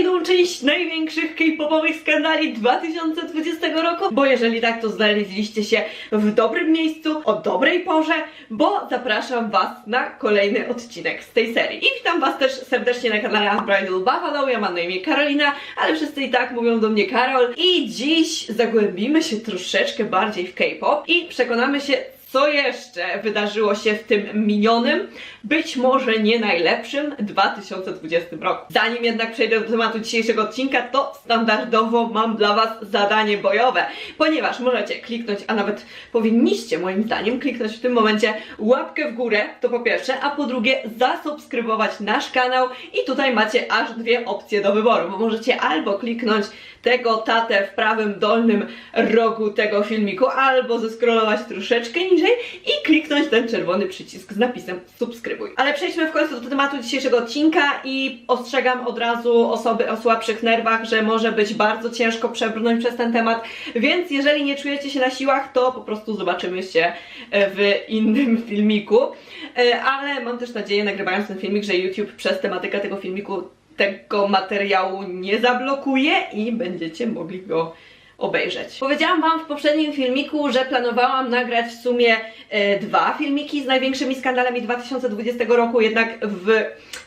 kolejną część największych K-popowych skandali 2020 roku, bo jeżeli tak, to znaleźliście się w dobrym miejscu, o dobrej porze, bo zapraszam Was na kolejny odcinek z tej serii. I witam Was też serdecznie na kanale Unbridled Buffalo, ja mam na imię Karolina, ale wszyscy i tak mówią do mnie Karol. I dziś zagłębimy się troszeczkę bardziej w K-pop i przekonamy się, co jeszcze wydarzyło się w tym minionym, być może nie najlepszym 2020 roku. Zanim jednak przejdę do tematu dzisiejszego odcinka, to standardowo mam dla Was zadanie bojowe, ponieważ możecie kliknąć, a nawet powinniście moim zdaniem kliknąć w tym momencie łapkę w górę, to po pierwsze, a po drugie zasubskrybować nasz kanał i tutaj macie aż dwie opcje do wyboru, bo możecie albo kliknąć tego tatę w prawym dolnym rogu tego filmiku, albo zeskrolować troszeczkę niżej i kliknąć ten czerwony przycisk z napisem subskrybuj. Ale przejdźmy w końcu do tematu dzisiejszego odcinka i ostrzegam od razu osoby o słabszych nerwach, że może być bardzo ciężko przebrnąć przez ten temat, więc jeżeli nie czujecie się na siłach, to po prostu zobaczymy się w innym filmiku. E, Ale mam też nadzieję, nagrywając ten filmik, że YouTube przez tematykę tego filmiku tego materiału nie zablokuje i będziecie mogli go obejrzeć. Powiedziałam Wam w poprzednim filmiku, że planowałam nagrać w sumie e, dwa filmiki z największymi skandalami 2020 roku, jednak w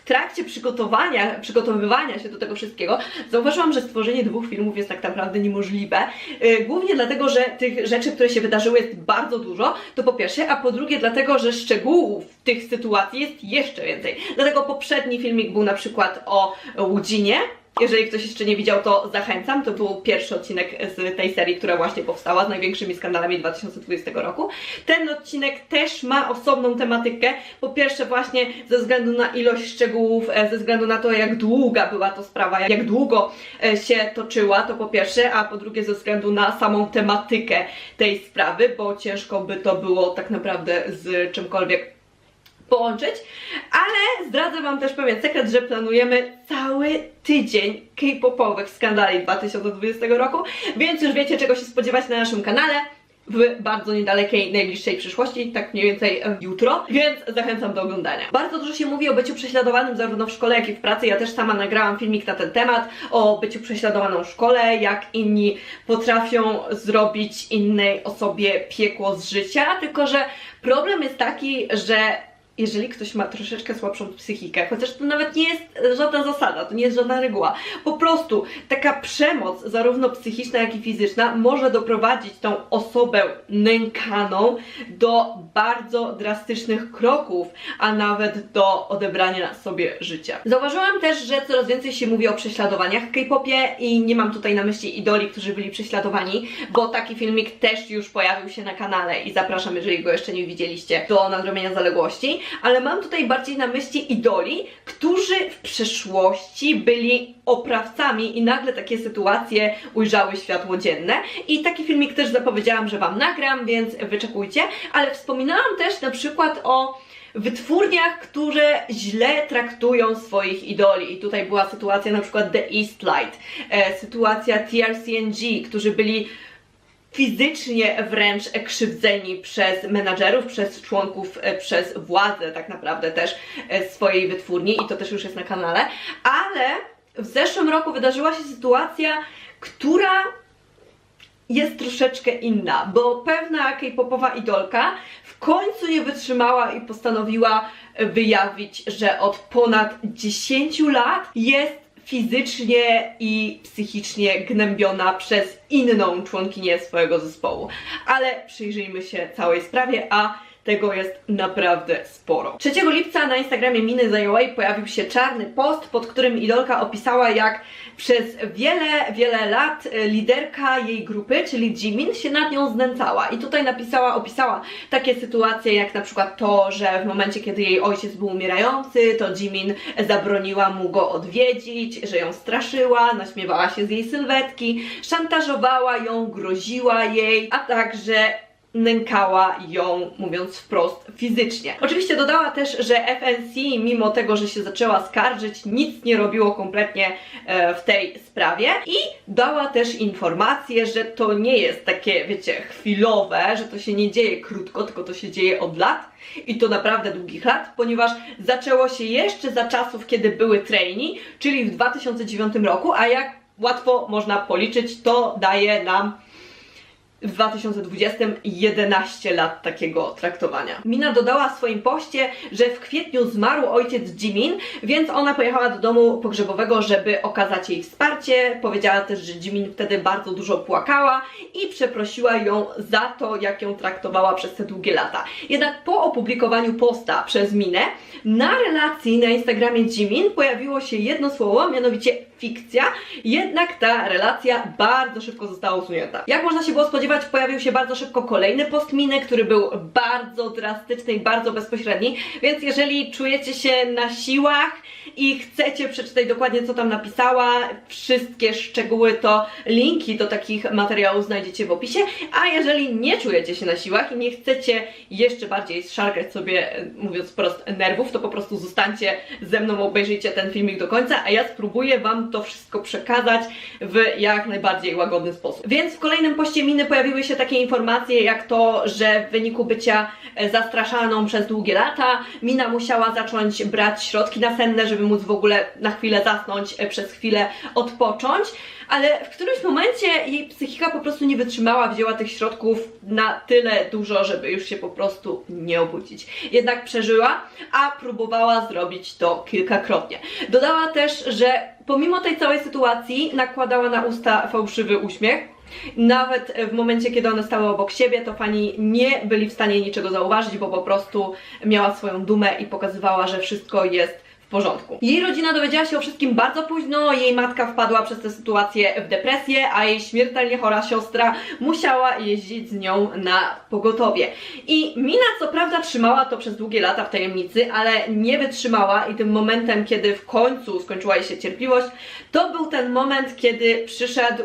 trakcie przygotowania, przygotowywania się do tego wszystkiego zauważyłam, że stworzenie dwóch filmów jest tak naprawdę niemożliwe. E, głównie dlatego, że tych rzeczy, które się wydarzyły jest bardzo dużo, to po pierwsze, a po drugie dlatego, że szczegółów tych sytuacji jest jeszcze więcej. Dlatego poprzedni filmik był na przykład o Łudzinie, jeżeli ktoś jeszcze nie widział, to zachęcam. To był pierwszy odcinek z tej serii, która właśnie powstała z największymi skandalami 2020 roku. Ten odcinek też ma osobną tematykę. Po pierwsze, właśnie ze względu na ilość szczegółów, e, ze względu na to, jak długa była to sprawa, jak długo e, się toczyła, to po pierwsze, a po drugie, ze względu na samą tematykę tej sprawy, bo ciężko by to było tak naprawdę z czymkolwiek połączyć, ale zdradzę Wam też pewien sekret, że planujemy cały tydzień K-popowych skandali 2020 roku, więc już wiecie czego się spodziewać na naszym kanale w bardzo niedalekiej, najbliższej przyszłości, tak mniej więcej e, jutro, więc zachęcam do oglądania. Bardzo dużo się mówi o byciu prześladowanym zarówno w szkole, jak i w pracy. Ja też sama nagrałam filmik na ten temat, o byciu prześladowaną w szkole, jak inni potrafią zrobić innej osobie piekło z życia, tylko że problem jest taki, że jeżeli ktoś ma troszeczkę słabszą psychikę, chociaż to nawet nie jest żadna zasada, to nie jest żadna reguła, po prostu taka przemoc, zarówno psychiczna, jak i fizyczna, może doprowadzić tą osobę nękaną do bardzo drastycznych kroków, a nawet do odebrania sobie życia. Zauważyłam też, że coraz więcej się mówi o prześladowaniach w K-popie i nie mam tutaj na myśli idoli, którzy byli prześladowani, bo taki filmik też już pojawił się na kanale i zapraszam, jeżeli go jeszcze nie widzieliście, do nadrobienia zaległości ale mam tutaj bardziej na myśli idoli, którzy w przeszłości byli oprawcami i nagle takie sytuacje ujrzały światło dzienne. I taki filmik też zapowiedziałam, że Wam nagram, więc wyczekujcie, ale wspominałam też na przykład o wytwórniach, które źle traktują swoich idoli. I tutaj była sytuacja na przykład The Eastlight, e, sytuacja TRCNG, którzy byli fizycznie wręcz krzywdzeni przez menadżerów, przez członków, e, przez władzę tak naprawdę też e, swojej wytwórni i to też już jest na kanale, ale w zeszłym roku wydarzyła się sytuacja, która jest troszeczkę inna, bo pewna K-popowa idolka w końcu nie wytrzymała i postanowiła wyjawić, że od ponad 10 lat jest fizycznie i psychicznie gnębiona przez inną członkinię swojego zespołu. Ale przyjrzyjmy się całej sprawie, a tego jest naprawdę sporo. 3 lipca na Instagramie Miny Zajowej pojawił się czarny post, pod którym idolka opisała, jak przez wiele, wiele lat e, liderka jej grupy, czyli Jimin, się nad nią znęcała. I tutaj napisała, opisała takie sytuacje, jak na przykład to, że w momencie, kiedy jej ojciec był umierający, to Jimin zabroniła mu go odwiedzić, że ją straszyła, naśmiewała się z jej sylwetki, szantażowała ją, groziła jej, a także nękała ją, mówiąc wprost, fizycznie. Oczywiście dodała też, że FNC, mimo tego, że się zaczęła skarżyć, nic nie robiło kompletnie e, w tej sprawie i dała też informację, że to nie jest takie, wiecie, chwilowe, że to się nie dzieje krótko, tylko to się dzieje od lat i to naprawdę długich lat, ponieważ zaczęło się jeszcze za czasów, kiedy były trainee, czyli w 2009 roku, a jak łatwo można policzyć, to daje nam w 2020 11 lat takiego traktowania. Mina dodała w swoim poście, że w kwietniu zmarł ojciec Jimin, więc ona pojechała do domu pogrzebowego, żeby okazać jej wsparcie. Powiedziała też, że Jimin wtedy bardzo dużo płakała i przeprosiła ją za to, jak ją traktowała przez te długie lata. Jednak po opublikowaniu posta przez Minę, na relacji na Instagramie Jimin pojawiło się jedno słowo, mianowicie fikcja, jednak ta relacja bardzo szybko została usunięta. Jak można się było spodziewać, pojawił się bardzo szybko kolejny post Miny, który był bardzo drastyczny i bardzo bezpośredni, więc jeżeli czujecie się na siłach i chcecie przeczytać dokładnie co tam napisała, wszystkie szczegóły to linki do takich materiałów znajdziecie w opisie, a jeżeli nie czujecie się na siłach i nie chcecie jeszcze bardziej szargać sobie, mówiąc wprost, nerwów, to po prostu zostańcie ze mną, obejrzyjcie ten filmik do końca, a ja spróbuję Wam to wszystko przekazać w jak najbardziej łagodny sposób. Więc w kolejnym poście Miny pojawiły się takie informacje jak to, że w wyniku bycia zastraszaną przez długie lata Mina musiała zacząć brać środki nasenne, żeby móc w ogóle na chwilę zasnąć, e, przez chwilę odpocząć, ale w którymś momencie jej psychika po prostu nie wytrzymała, wzięła tych środków na tyle dużo, żeby już się po prostu nie obudzić. Jednak przeżyła, a próbowała zrobić to kilkakrotnie. Dodała też, że pomimo tej całej sytuacji nakładała na usta fałszywy uśmiech. Nawet w momencie, kiedy one stały obok siebie, to fani nie byli w stanie niczego zauważyć, bo po prostu miała swoją dumę i pokazywała, że wszystko jest porządku. Jej rodzina dowiedziała się o wszystkim bardzo późno, jej matka wpadła przez tę sytuację w depresję, a jej śmiertelnie chora siostra musiała jeździć z nią na pogotowie. I Mina co prawda trzymała to przez długie lata w tajemnicy, ale nie wytrzymała i tym momentem, kiedy w końcu skończyła jej się cierpliwość, to był ten moment, kiedy przyszedł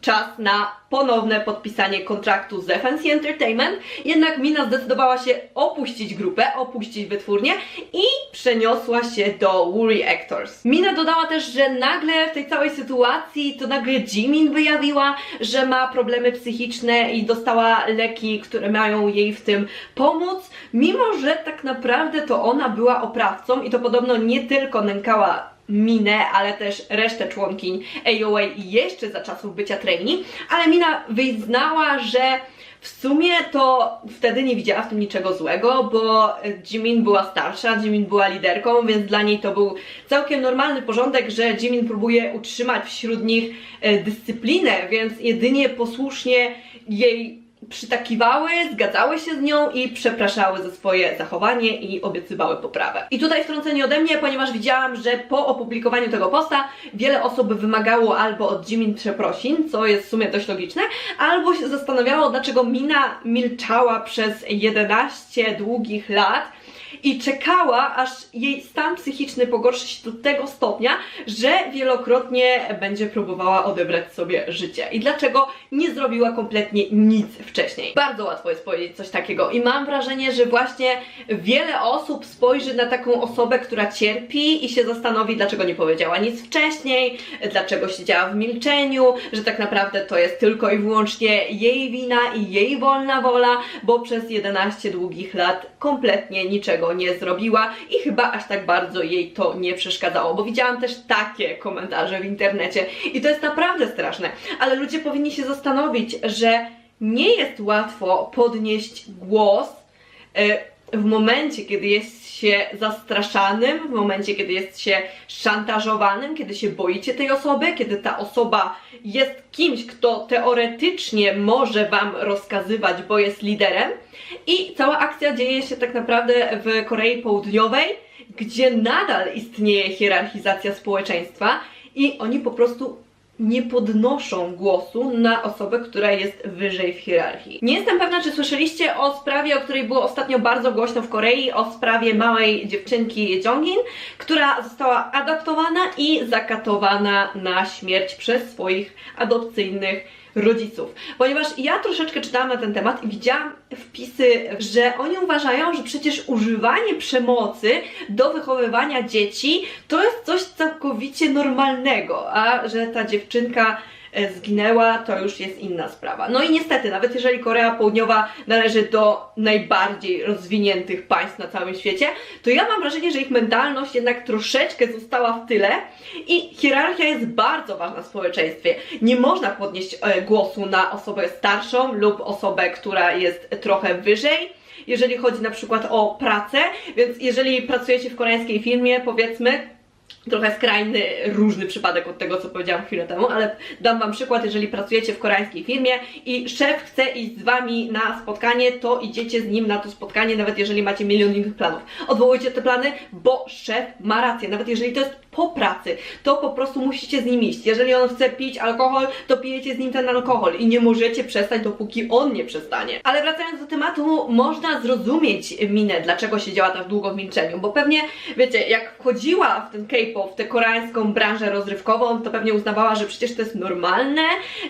czas na ponowne podpisanie kontraktu z FNC Entertainment, jednak Mina zdecydowała się opuścić grupę, opuścić wytwórnię i przeniosła się do Wuri Actors. Mina dodała też, że nagle w tej całej sytuacji to nagle Jimin wyjawiła, że ma problemy psychiczne i dostała leki, które mają jej w tym pomóc, mimo że tak naprawdę to ona była oprawcą i to podobno nie tylko nękała Minę, ale też resztę członkiń AOA jeszcze za czasów bycia trainee, ale Mina wyznała, że w sumie to wtedy nie widziała w tym niczego złego, bo Jimin była starsza, Jimin była liderką, więc dla niej to był całkiem normalny porządek, że Jimin próbuje utrzymać wśród nich e, dyscyplinę, więc jedynie posłusznie jej przytakiwały, zgadzały się z nią i przepraszały za swoje zachowanie i obiecywały poprawę. I tutaj wtrącenie ode mnie, ponieważ widziałam, że po opublikowaniu tego posta wiele osób wymagało albo od Jimin przeprosin, co jest w sumie dość logiczne, albo się zastanawiało, dlaczego Mina milczała przez 11 długich lat i czekała, aż jej stan psychiczny pogorszy się do tego stopnia, że wielokrotnie będzie próbowała odebrać sobie życie. I dlaczego nie zrobiła kompletnie nic wcześniej? Bardzo łatwo jest powiedzieć coś takiego i mam wrażenie, że właśnie wiele osób spojrzy na taką osobę, która cierpi i się zastanowi, dlaczego nie powiedziała nic wcześniej, dlaczego siedziała w milczeniu, że tak naprawdę to jest tylko i wyłącznie jej wina i jej wolna wola, bo przez 11 długich lat kompletnie niczego nie zrobiła i chyba aż tak bardzo jej to nie przeszkadzało, bo widziałam też takie komentarze w internecie i to jest naprawdę straszne, ale ludzie powinni się zastanowić, że nie jest łatwo podnieść głos e, w momencie, kiedy jest się zastraszanym, w momencie, kiedy jest się szantażowanym, kiedy się boicie tej osoby, kiedy ta osoba jest kimś, kto teoretycznie może wam rozkazywać, bo jest liderem. I cała akcja dzieje się tak naprawdę w Korei Południowej, gdzie nadal istnieje hierarchizacja społeczeństwa i oni po prostu nie podnoszą głosu na osobę, która jest wyżej w hierarchii. Nie jestem pewna, czy słyszeliście o sprawie, o której było ostatnio bardzo głośno w Korei, o sprawie małej dziewczynki Jongin, która została adoptowana i zakatowana na śmierć przez swoich adopcyjnych rodziców. Ponieważ ja troszeczkę czytałam na ten temat i widziałam wpisy, że oni uważają, że przecież używanie przemocy do wychowywania dzieci to jest coś całkowicie normalnego, a że ta dziewczynka zginęła, to już jest inna sprawa. No i niestety, nawet jeżeli Korea Południowa należy do najbardziej rozwiniętych państw na całym świecie, to ja mam wrażenie, że ich mentalność jednak troszeczkę została w tyle i hierarchia jest bardzo ważna w społeczeństwie. Nie można podnieść e, głosu na osobę starszą lub osobę, która jest trochę wyżej. Jeżeli chodzi na przykład o pracę, więc jeżeli pracujecie w koreańskiej firmie, powiedzmy, trochę skrajny, różny przypadek od tego, co powiedziałam chwilę temu, ale dam Wam przykład, jeżeli pracujecie w koreańskiej firmie i szef chce iść z Wami na spotkanie, to idziecie z nim na to spotkanie, nawet jeżeli macie milion innych planów. Odwołujcie te plany, bo szef ma rację, nawet jeżeli to jest po pracy, to po prostu musicie z nim iść. Jeżeli on chce pić alkohol, to pijecie z nim ten alkohol i nie możecie przestać, dopóki on nie przestanie. Ale wracając do tematu, można zrozumieć minę, dlaczego siedziała tak długo w milczeniu, bo pewnie, wiecie, jak wchodziła w ten K-pop, w tę koreańską branżę rozrywkową, to pewnie uznawała, że przecież to jest normalne,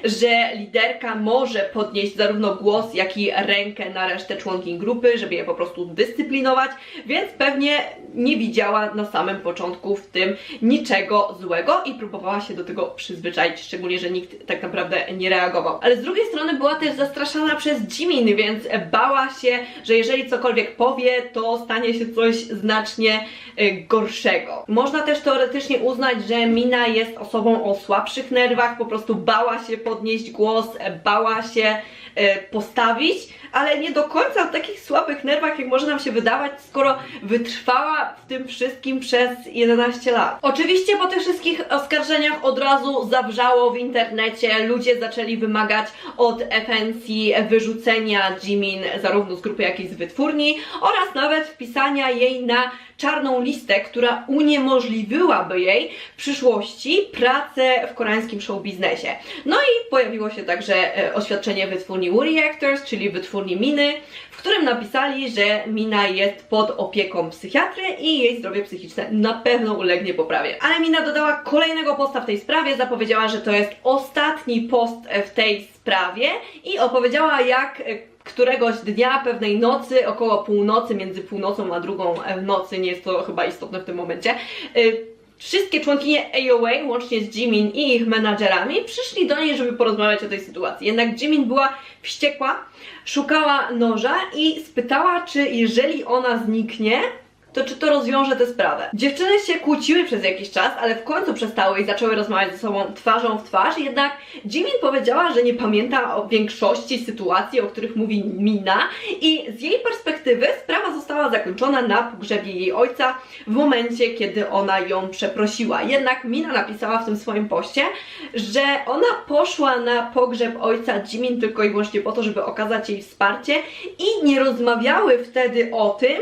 że liderka może podnieść zarówno głos, jak i rękę na resztę członkiń grupy, żeby je po prostu dyscyplinować, więc pewnie nie widziała na samym początku w tym niczego złego i próbowała się do tego przyzwyczaić, szczególnie, że nikt tak naprawdę nie reagował. Ale z drugiej strony była też zastraszana przez Jimin, więc bała się, że jeżeli cokolwiek powie, to stanie się coś znacznie y, gorszego. Można też teoretycznie uznać, że Mina jest osobą o słabszych nerwach, po prostu bała się podnieść głos, bała się y, postawić, ale nie do końca w takich słabych nerwach, jak może nam się wydawać, skoro wytrwała w tym wszystkim przez 11 lat. Oczywiście po tych wszystkich oskarżeniach od razu zawrzało w internecie, ludzie zaczęli wymagać od FNC wyrzucenia Jimin zarówno z grupy, jak i z wytwórni oraz nawet wpisania jej na czarną listę, która uniemożliwiłaby jej w przyszłości pracę w koreańskim show biznesie. No i pojawiło się także e, oświadczenie wytwórni Woody Actors, czyli wytwórni Miny, w którym napisali, że Mina jest pod opieką psychiatry i jej zdrowie psychiczne na pewno ulegnie poprawie. Ale Mina dodała kolejnego posta w tej sprawie, zapowiedziała, że to jest ostatni post w tej sprawie i opowiedziała jak e, któregoś dnia, pewnej nocy, około północy, między północą a drugą w nocy, nie jest to chyba istotne w tym momencie, y, wszystkie członkinie AOA, łącznie z Jimin i ich menadżerami, przyszli do niej, żeby porozmawiać o tej sytuacji. Jednak Jimin była wściekła, szukała noża i spytała, czy jeżeli ona zniknie, to czy to rozwiąże tę sprawę. Dziewczyny się kłóciły przez jakiś czas, ale w końcu przestały i zaczęły rozmawiać ze sobą twarzą w twarz, jednak Jimin powiedziała, że nie pamięta o większości sytuacji, o których mówi Mina i z jej perspektywy została zakończona na pogrzebie jej ojca w momencie, kiedy ona ją przeprosiła. Jednak Mina napisała w tym swoim poście, że ona poszła na pogrzeb ojca Jimin tylko i wyłącznie po to, żeby okazać jej wsparcie i nie rozmawiały wtedy o tym,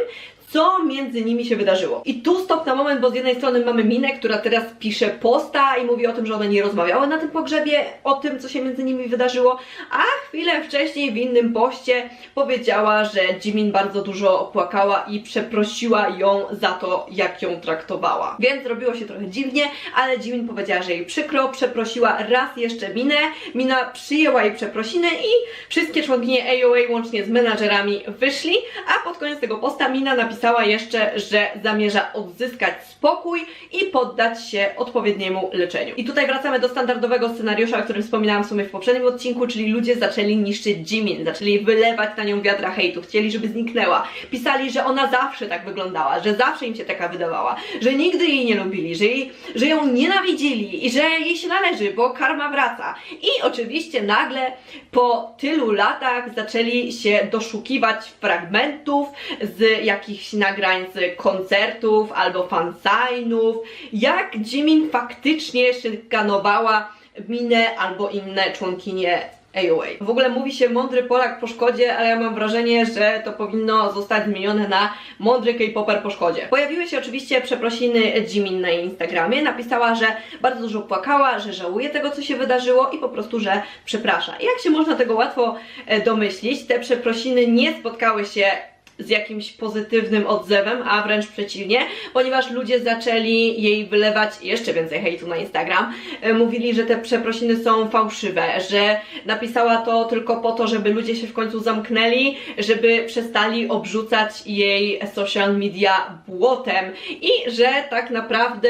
co między nimi się wydarzyło. I tu stop na moment, bo z jednej strony mamy Minę, która teraz pisze posta i mówi o tym, że one nie rozmawiały na tym pogrzebie, o tym, co się między nimi wydarzyło, a chwilę wcześniej w innym poście powiedziała, że Jimin bardzo dużo płakała i przeprosiła ją za to, jak ją traktowała. Więc robiło się trochę dziwnie, ale Jimin powiedziała, że jej przykro, przeprosiła raz jeszcze Minę, Mina przyjęła jej przeprosiny i wszystkie członkinie AOA łącznie z menadżerami wyszli, a pod koniec tego posta Mina napisała napisała jeszcze, że zamierza odzyskać spokój i poddać się odpowiedniemu leczeniu. I tutaj wracamy do standardowego scenariusza, o którym wspominałam w sumie w poprzednim odcinku, czyli ludzie zaczęli niszczyć Jimin, zaczęli wylewać na nią wiadra hejtu, chcieli, żeby zniknęła. Pisali, że ona zawsze tak wyglądała, że zawsze im się taka wydawała, że nigdy jej nie lubili, że, jej, że ją nienawidzili i że jej się należy, bo karma wraca. I oczywiście nagle po tylu latach zaczęli się doszukiwać fragmentów z jakichś jakichś nagrań z koncertów albo fansignów, jak Jimin faktycznie szykanowała Minę albo inne członkinie AOA. W ogóle mówi się mądry Polak po szkodzie, ale ja mam wrażenie, że to powinno zostać zmienione na mądry K-Popper po szkodzie. Pojawiły się oczywiście przeprosiny Jimin na Instagramie. Napisała, że bardzo dużo płakała, że żałuje tego, co się wydarzyło i po prostu, że przeprasza. I jak się można tego łatwo e, domyślić, te przeprosiny nie spotkały się z jakimś pozytywnym odzewem, a wręcz przeciwnie, ponieważ ludzie zaczęli jej wylewać jeszcze więcej hejtu na Instagram. E, Mówili, że te przeprosiny są fałszywe, że napisała to tylko po to, żeby ludzie się w końcu zamknęli, żeby przestali obrzucać jej social media błotem i że tak naprawdę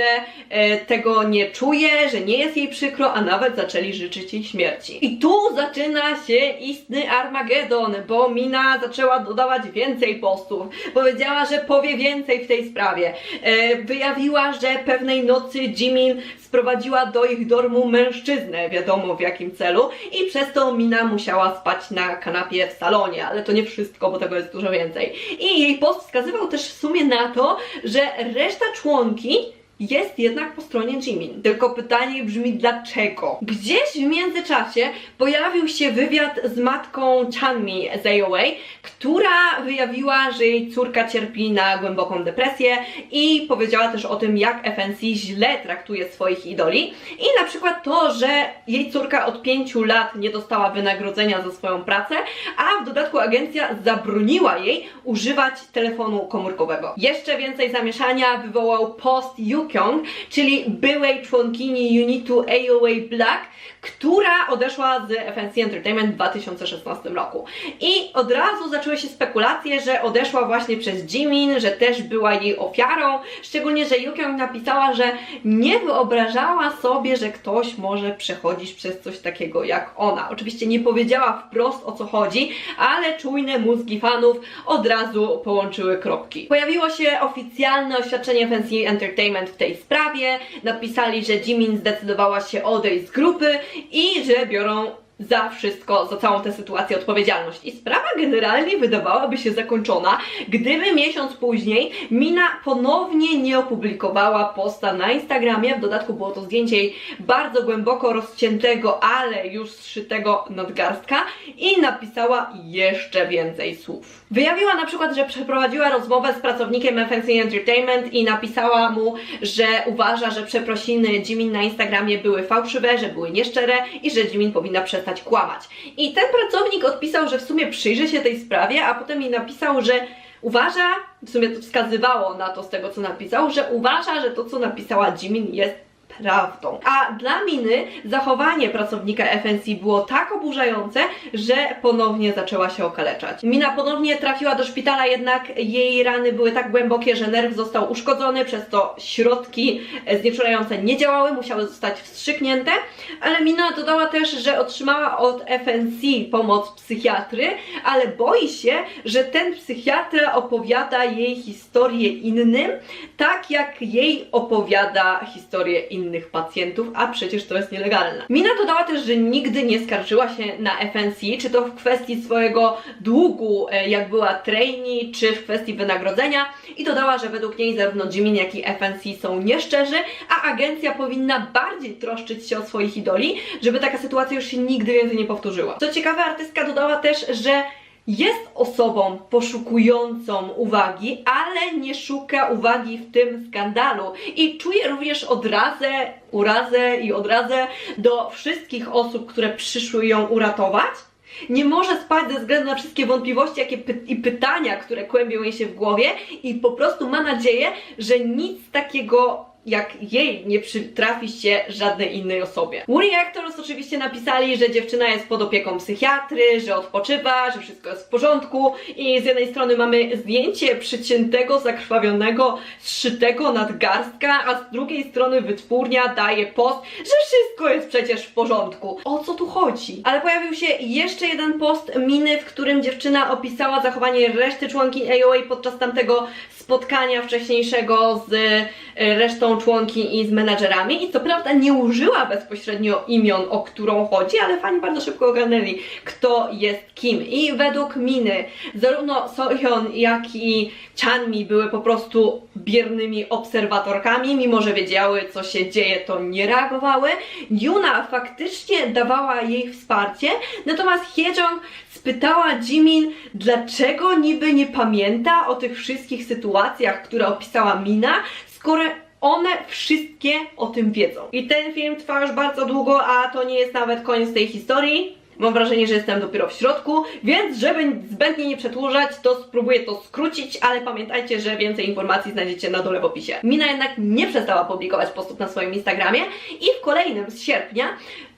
e, tego nie czuje, że nie jest jej przykro, a nawet zaczęli życzyć jej śmierci. I tu zaczyna się istny Armagedon, bo Mina zaczęła dodawać więcej postów. Powiedziała, że powie więcej w tej sprawie. E, wyjawiła, że pewnej nocy Jimin sprowadziła do ich dormu mężczyznę, wiadomo w jakim celu, i przez to Mina musiała spać na kanapie w salonie, ale to nie wszystko, bo tego jest dużo więcej. I jej post wskazywał też w sumie na to, że reszta członki jest jednak po stronie Jimin. Tylko pytanie brzmi dlaczego? Gdzieś w międzyczasie pojawił się wywiad z matką Chanmi z AOA, która wyjawiła, że jej córka cierpi na głęboką depresję i powiedziała też o tym, jak FNC źle traktuje swoich idoli. I na przykład to, że jej córka od 5 lat nie dostała wynagrodzenia za swoją pracę, a w dodatku agencja zabroniła jej używać telefonu komórkowego. Jeszcze więcej zamieszania wywołał post Yukyong, czyli byłej członkini unitu AOA Black, która odeszła z FNC Entertainment w 2016 roku. I od razu zaczęły się spekulacje, że odeszła właśnie przez Jimin, że też była jej ofiarą, szczególnie, że Yukyong napisała, że nie wyobrażała sobie, że ktoś może przechodzić przez coś takiego jak ona. Oczywiście nie powiedziała wprost o co chodzi, ale czujne mózgi fanów od razu połączyły kropki. Pojawiło się oficjalne oświadczenie FNC Entertainment w tej sprawie. Napisali, że Jimin zdecydowała się odejść z grupy i że biorą za wszystko, za całą tę sytuację odpowiedzialność. I sprawa generalnie wydawałaby się zakończona, gdyby miesiąc później Mina ponownie nie opublikowała posta na Instagramie. W dodatku było to zdjęcie jej bardzo głęboko rozciętego, ale już zszytego nadgarstka i napisała jeszcze więcej słów. Wyjawiła na przykład, że przeprowadziła rozmowę z pracownikiem FNC Entertainment i napisała mu, że uważa, że przeprosiny Jimin na Instagramie były fałszywe, że były nieszczere i że Jimin powinna przestać kłamać. I ten pracownik odpisał, że w sumie przyjrzy się tej sprawie, a potem mi napisał, że uważa, w sumie to wskazywało na to z tego co napisał, że uważa, że to co napisała Jimin jest prawdą. A dla Miny zachowanie pracownika FNC było tak oburzające, że ponownie zaczęła się okaleczać. Mina ponownie trafiła do szpitala, jednak jej rany były tak głębokie, że nerw został uszkodzony, przez to środki znieczulające nie działały, musiały zostać wstrzyknięte, ale Mina dodała też, że otrzymała od FNC pomoc psychiatry, ale boi się, że ten psychiatra opowiada jej historię innym, tak jak jej opowiada historię innych pacjentów, a przecież to jest nielegalne. Mina dodała też, że nigdy nie skarżyła się na FNC, czy to w kwestii swojego długu, e, jak była trainee, czy w kwestii wynagrodzenia i dodała, że według niej zarówno Jimin, jak i FNC są nieszczerzy, a agencja powinna bardziej troszczyć się o swoich idoli, żeby taka sytuacja już się nigdy więcej nie powtórzyła. Co ciekawe, artystka dodała też, że jest osobą poszukującą uwagi, ale nie szuka uwagi w tym skandalu. I czuje również odrazę, urazę i odrazę do wszystkich osób, które przyszły ją uratować. Nie może spać ze względu na wszystkie wątpliwości jakie py i pytania, które kłębią jej się w głowie, i po prostu ma nadzieję, że nic takiego jak jej nie przytrafi się żadnej innej osobie. Woody Actors oczywiście napisali, że dziewczyna jest pod opieką psychiatry, że odpoczywa, że wszystko jest w porządku i z jednej strony mamy zdjęcie przyciętego, zakrwawionego, zszytego nadgarstka, a z drugiej strony wytwórnia daje post, że wszystko jest przecież w porządku. O co tu chodzi? Ale pojawił się jeszcze jeden post Miny, w którym dziewczyna opisała zachowanie reszty członki AOA podczas tamtego spotkania wcześniejszego z e, resztą członki i z menadżerami i co prawda nie użyła bezpośrednio imion, o którą chodzi, ale fani bardzo szybko ogarnęli, kto jest kim. I według Miny zarówno Sohyun, jak i Chanmi były po prostu biernymi obserwatorkami, mimo że wiedziały, co się dzieje, to nie reagowały. Yuna faktycznie dawała jej wsparcie, natomiast Hyejong spytała Jimin, dlaczego niby nie pamięta o tych wszystkich sytuacjach, które opisała Mina, skoro one wszystkie o tym wiedzą. I ten film trwa już bardzo długo, a to nie jest nawet koniec tej historii. Mam wrażenie, że jestem dopiero w środku, więc żeby zbędnie nie przedłużać, to spróbuję to skrócić, ale pamiętajcie, że więcej informacji znajdziecie na dole w opisie. Mina jednak nie przestała publikować postów na swoim Instagramie i w kolejnym z sierpnia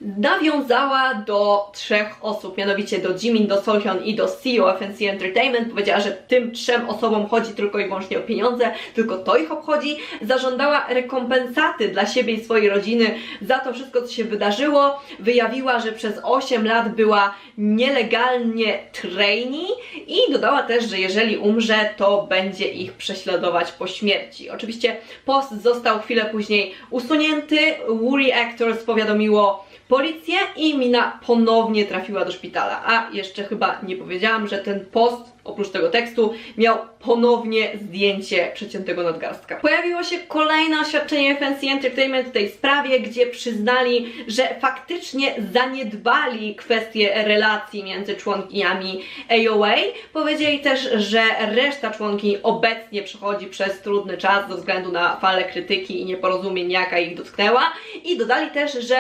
nawiązała do trzech osób, mianowicie do Jimin, do Solhyun i do CEO FNC Entertainment. Powiedziała, że tym trzem osobom chodzi tylko i wyłącznie o pieniądze, tylko to ich obchodzi. Zażądała rekompensaty dla siebie i swojej rodziny za to wszystko, co się wydarzyło. Wyjawiła, że przez 8 lat była nielegalnie trainee i dodała też, że jeżeli umrze, to będzie ich prześladować po śmierci. Oczywiście post został chwilę później usunięty. Wuri Actors powiadomiło policję i Mina ponownie trafiła do szpitala. A jeszcze chyba nie powiedziałam, że ten post, oprócz tego tekstu, miał ponownie zdjęcie przeciętego nadgarstka. Pojawiło się kolejne oświadczenie FNC Entertainment w tej sprawie, gdzie przyznali, że faktycznie zaniedbali kwestię relacji między członkiniami AOA. Powiedzieli też, że reszta członkiń obecnie przechodzi przez trudny czas ze względu na falę krytyki i nieporozumień, jaka ich dotknęła. I dodali też, że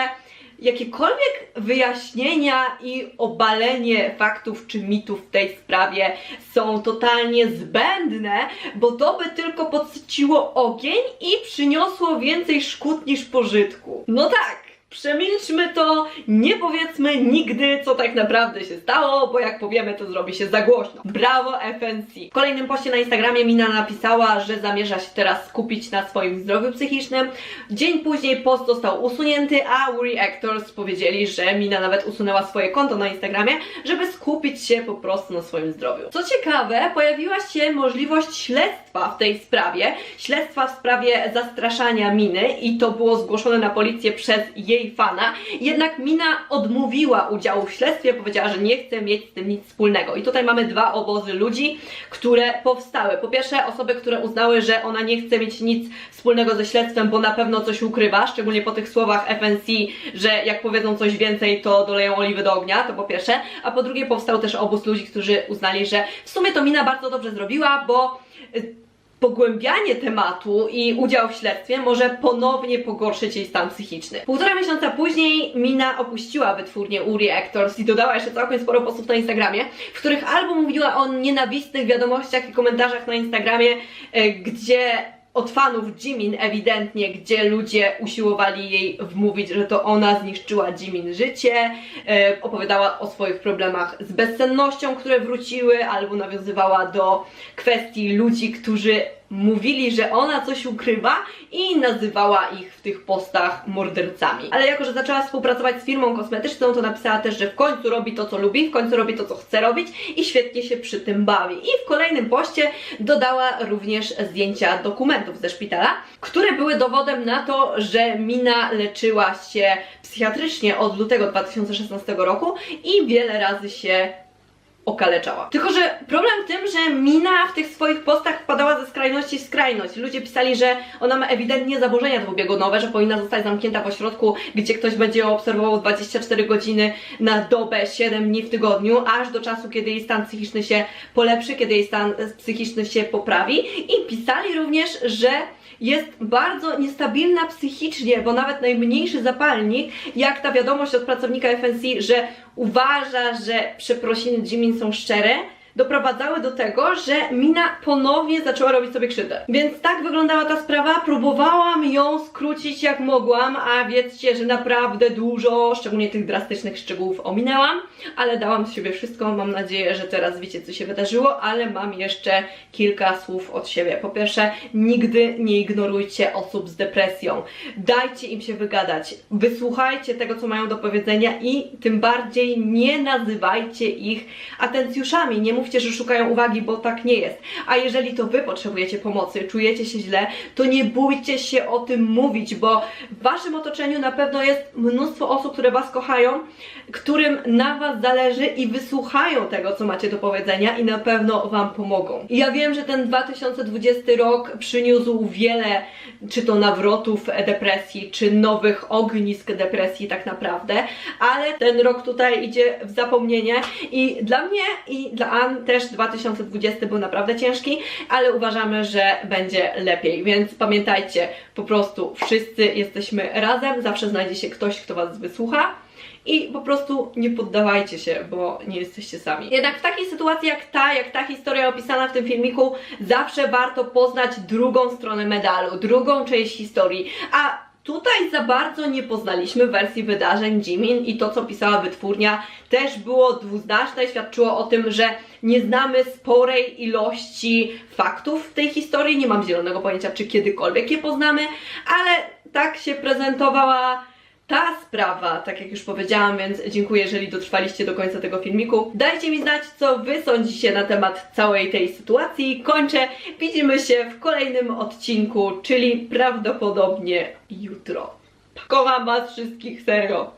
jakiekolwiek wyjaśnienia i obalenie faktów czy mitów w tej sprawie są totalnie zbędne, bo to by tylko podsyciło ogień i przyniosło więcej szkód niż pożytku. No tak. Przemilczmy to, nie powiedzmy nigdy, co tak naprawdę się stało, bo jak powiemy, to zrobi się za głośno. Brawo FNC. W kolejnym poście na Instagramie Mina napisała, że zamierza się teraz skupić na swoim zdrowiu psychicznym. Dzień później post został usunięty, a Wuri Actors powiedzieli, że Mina nawet usunęła swoje konto na Instagramie, żeby skupić się po prostu na swoim zdrowiu. Co ciekawe, pojawiła się możliwość śledztwa w tej sprawie. Śledztwa w sprawie zastraszania Miny i to było zgłoszone na policję przez jej fana. Jednak Mina odmówiła udziału w śledztwie, powiedziała, że nie chce mieć z tym nic wspólnego. I tutaj mamy dwa obozy ludzi, które powstały. Po pierwsze, osoby, które uznały, że ona nie chce mieć nic wspólnego ze śledztwem, bo na pewno coś ukrywa, szczególnie po tych słowach FNC, że jak powiedzą coś więcej, to doleją oliwy do ognia, to po pierwsze. A po drugie, powstał też obóz ludzi, którzy uznali, że w sumie to Mina bardzo dobrze zrobiła, bo y, pogłębianie tematu i udział w śledztwie może ponownie pogorszyć jej stan psychiczny. Półtora miesiąca później Mina opuściła wytwórnię Uri Actors i dodała jeszcze całkiem sporo postów na Instagramie, w których albo mówiła o nienawistnych wiadomościach i komentarzach na Instagramie, e, gdzie od fanów Jimin ewidentnie, gdzie ludzie usiłowali jej wmówić, że to ona zniszczyła Jimin życie, e, opowiadała o swoich problemach z bezsennością, które wróciły, albo nawiązywała do kwestii ludzi, którzy mówili, że ona coś ukrywa i nazywała ich w tych postach mordercami. Ale jako, że zaczęła współpracować z firmą kosmetyczną, to napisała też, że w końcu robi to, co lubi, w końcu robi to, co chce robić i świetnie się przy tym bawi. I w kolejnym poście dodała również zdjęcia dokumentów ze szpitala, które były dowodem na to, że Mina leczyła się psychiatrycznie od lutego 2016 roku i wiele razy się okaleczała. Tylko, że problem w tym, że Mina w tych swoich postach wpadała ze skrajności w skrajność. Ludzie pisali, że ona ma ewidentnie zaburzenia dwubiegunowe, że powinna zostać zamknięta w ośrodku, gdzie ktoś będzie ją obserwował 24 godziny na dobę, 7 dni w tygodniu, aż do czasu, kiedy jej stan psychiczny się polepszy, kiedy jej stan psychiczny się poprawi. I pisali również, że jest bardzo niestabilna psychicznie, bo nawet najmniejszy zapalnik, jak ta wiadomość od pracownika FNC, że uważa, że przeprosiny Jimin są szczere, doprowadzały do tego, że Mina ponownie zaczęła robić sobie krzywdę. Więc tak wyglądała ta sprawa. Próbowałam ją skrócić jak mogłam, a wiedzcie, że naprawdę dużo, szczególnie tych drastycznych szczegółów ominęłam, ale dałam z siebie wszystko. Mam nadzieję, że teraz wiecie, co się wydarzyło, ale mam jeszcze kilka słów od siebie. Po pierwsze, nigdy nie ignorujcie osób z depresją. Dajcie im się wygadać. Wysłuchajcie tego, co mają do powiedzenia i tym bardziej nie nazywajcie ich atencjuszami. Nie mówcie, że szukają uwagi, bo tak nie jest. A jeżeli to wy potrzebujecie pomocy, czujecie się źle, to nie bójcie się o tym mówić, bo w waszym otoczeniu na pewno jest mnóstwo osób, które was kochają, którym na was zależy i wysłuchają tego, co macie do powiedzenia i na pewno wam pomogą. I ja wiem, że ten 2020 rok przyniósł wiele, czy to nawrotów depresji, czy nowych ognisk depresji tak naprawdę, ale ten rok tutaj idzie w zapomnienie i dla mnie i dla Też 2020 był naprawdę ciężki, ale uważamy, że będzie lepiej, więc pamiętajcie, po prostu wszyscy jesteśmy razem, zawsze znajdzie się ktoś, kto Was wysłucha i po prostu nie poddawajcie się, bo nie jesteście sami. Jednak w takiej sytuacji jak ta, jak ta historia opisana w tym filmiku, zawsze warto poznać drugą stronę medalu, drugą część historii, a Tutaj za bardzo nie poznaliśmy wersji wydarzeń Jimin i to, co pisała wytwórnia, też było dwuznaczne, świadczyło o tym, że nie znamy sporej ilości faktów w tej historii. Nie mam zielonego pojęcia, czy kiedykolwiek je poznamy, ale tak się prezentowała ta sprawa, tak jak już powiedziałam, więc dziękuję, jeżeli dotrwaliście do końca tego filmiku. Dajcie mi znać, co Wy sądzicie na temat całej tej sytuacji. Kończę. Widzimy się w kolejnym odcinku, czyli prawdopodobnie jutro. Kocham Was wszystkich, serio.